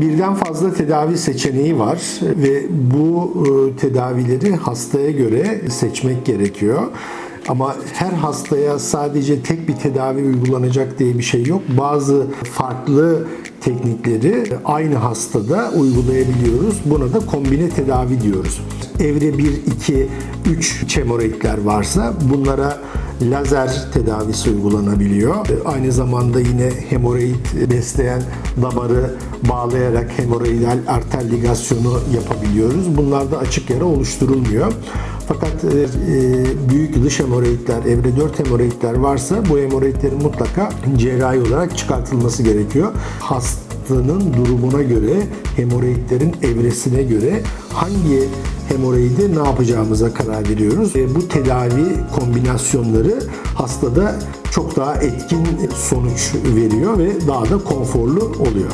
Birden fazla tedavi seçeneği var ve bu e, tedavileri hastaya göre seçmek gerekiyor. Ama her hastaya sadece tek bir tedavi uygulanacak diye bir şey yok. Bazı farklı teknikleri aynı hastada uygulayabiliyoruz. Buna da kombine tedavi diyoruz. Evre 1, 2, 3 hemoroidler varsa bunlara lazer tedavisi uygulanabiliyor. Aynı zamanda yine hemoroid besleyen damarı bağlayarak hemoroidal arter ligasyonu yapabiliyoruz. Bunlarda açık yara oluşturulmuyor. Fakat e, e, büyük dış hemoroidler, evre 4 hemoroidler varsa bu hemoroidlerin mutlaka cerrahi olarak çıkartılması gerekiyor. Hastanın durumuna göre, hemoroidlerin evresine göre hangi hemoroidi ne yapacağımıza karar veriyoruz. E, bu tedavi kombinasyonları hastada çok daha etkin sonuç veriyor ve daha da konforlu oluyor.